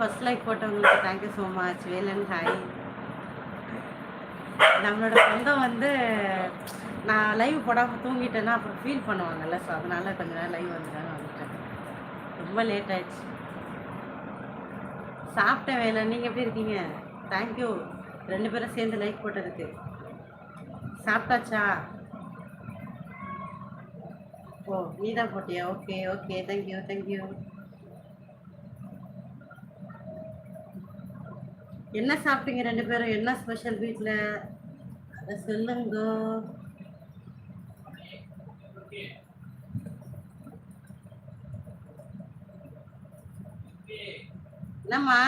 First like போட்டவங்களுக்கு thank you so much Velan hi நம்மளோட சொந்தம் வந்து நான் லைவ் போடாமல் தூங்கிட்டேன்னா அப்புறம் ஃபீல் பண்ணுவாங்கல்ல ஸோ அதனால் கொஞ்ச நேரம் லைவ் வந்துட்டேன் வந்துட்டேன். ரொம்ப லேட் ஆயிடுச்சு. சாப்பிட்டேன் வேலை நீங்கள் எப்படி இருக்கீங்க? தேங்க்யூ ரெண்டு பேரும் சேர்ந்து லைக் போட்டதுக்கு. சாப்பிட்டாச்சா? ஓ நீ தான் போட்டியா ஓகே ஓகே தேங்க்யூ தேங்க்யூ என்ன சாப்பிட்டீங்க ரெண்டு பேரும்? என்ன ஸ்பெஷல் வீட்டில் அதை சொல்லுங்க. என்னம்மா?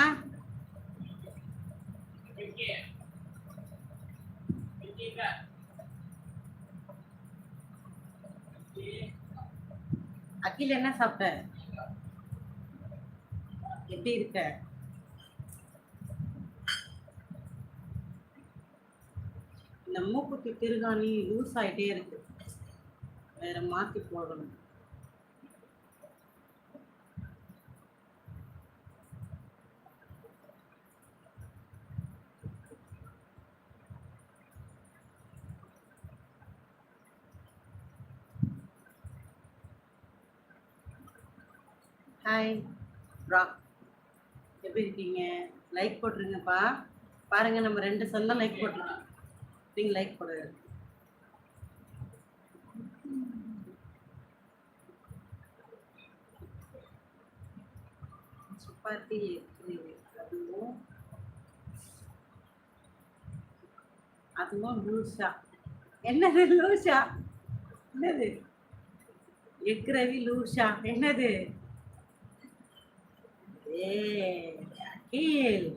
அகில் என்ன சாப்பிட்ட? எப்படி இருக்க? இந்த மூக்குத்தி திருகாணி லூஸ் ஆகிட்டே இருக்கு. வேற மாத்தி போடணும். ஹாய் ராக் எப்படி இருக்கீங்க? லைக் போட்டுருங்கப்பா. பாருங்க நம்ம ரெண்டு சொந்தம் லைக் போட்டிருக்கோம். நீங்கள் லைக் போடுங்க சப்பாத்தி அதுவும் அதுவும் லூஷா என்னது லூஷா என்னது? எக் ரவி லூஷா என்னது? ஏ அகில்.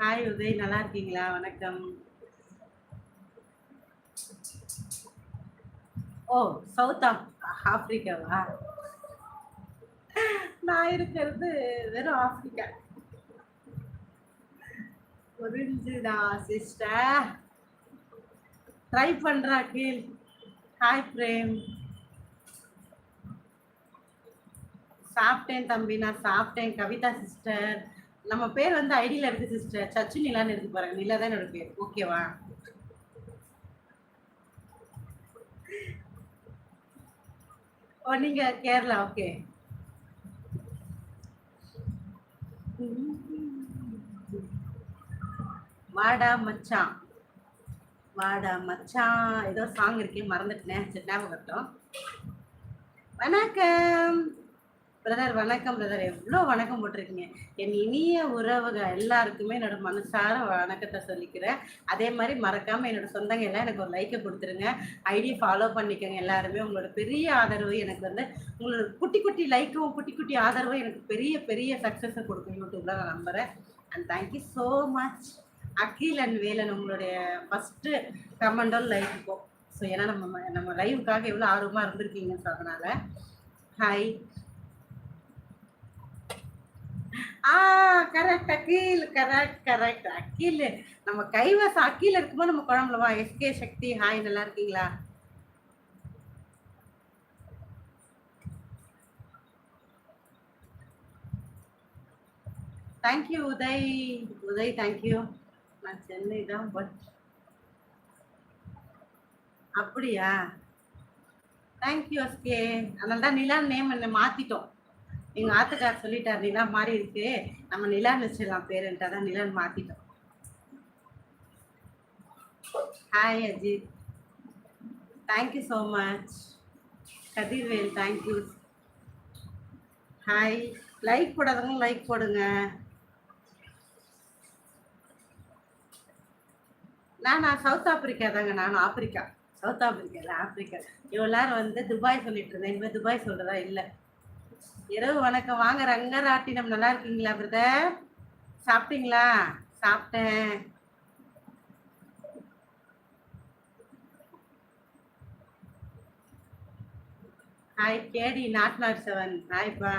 ஹாய் உதய் நல்லா இருக்கீங்களா? வணக்கம். ஓ சவுத் ஆப்பிரிக்காவா? நான் இருக்கிறது வெறும் ஆப்பிரிக்கா. புரிஞ்சுதா சிஸ்டர் ட்ரை பண்றா கீழ் ஹாய் பிரேம். சாப்பிட்டேன் தம்பி. நான் சாப்பிட்டேன். கவிதா சிஸ்டர் நம்ம பேர் வந்து ஐடியில் இருக்கு சிஸ்டர் சச்சு நிலான்னு இருக்கு பாருங்க. நிலா தான் என்னோட பேர். ஓகேவா ஓ நீங்க கேரளா. ஓகே வாடா மச்சான். வாடா மச்சான். ஏதோ சாங் இருக்கேன் மறந்துட்டேன். சரி ஞாபகம் வரட்டும். வணக்கம். பிரதர் வணக்கம் பிரதர் எவ்வளோ வணக்கம் போட்டிருக்கீங்க. என் இனிய உறவுகள் எல்லாருக்குமே என்னோட மனசார வணக்கத்தை சொல்லிக்கிறேன். அதே மாதிரி மறக்காமல் என்னோட சொந்தங்க எல்லாம் எனக்கு ஒரு லைக்கை கொடுத்துருங்க. ஐடி ஃபாலோ பண்ணிக்கோங்க எல்லாருமே. உங்களோட பெரிய ஆதரவு எனக்கு வந்து உங்களோட குட்டி குட்டி லைக்கும் குட்டி குட்டி ஆதரவும் எனக்கு பெரிய பெரிய சக்ஸஸை கொடுக்கும். யூடியூப்ல நான் நம்புகிறேன் and thank you so much Akhil and Velan உங்களுடைய ஃபஸ்ட்டு கமெண்டோ லைக்குக்கோ ஸோ ஏன்னா நம்ம நம்ம லைவுக்காக எவ்வளோ ஆர்வமாக இருந்திருக்கீங்க ஸோ அதனால் ஹாய் ஆ correct Akhil correct correct Akhil. நம்ம கைவசம் அகில் இருக்கும்போது நம்ம குழம்புலவா எஸ்கே சக்தி ஹாய் நல்லா இருக்கீங்களா? தேங்க்யூ உதய் உதய் தேங்க்யூ நான் சென்னை தான் பட். அப்படியா? தேங்க்யூ எஸ்கே அதனால தான் நிலா நேம் என்ன மாற்றிட்டோம் எங்கள் ஆத்துக்கார் சொல்லிட்டார் நிலா மாறி இருக்கு. நம்ம நிலான்னு வச்சிடலாம் பேருன்ட்டு தான் நிலான்னு மாற்றிட்டோம் hi Ajith. Thank you so much Kathirvel thank you hi like போடாதவங்க like போடுங்க. நான் நான் சவுத் ஆப்பிரிக்கா தாங்க நான் ஆப்பிரிக்கா சவுத் ஆப்பிரிக்கா இல்லை ஆப்பிரிக்கா இவ்வளோ நேரம் வந்து துபாய் சொல்லிட்டு இருந்தேன். இனிமேல் துபாய் சொல்கிறதா இல்லை. இரவு வணக்கம். வாங்க ரங்கராட்டினம். நல்லா இருக்கீங்களா பிரதர்? சாப்பிட்டீங்களா? சாப்பிட்டேன். Hi K T not not seven. ஹாய்ப்பா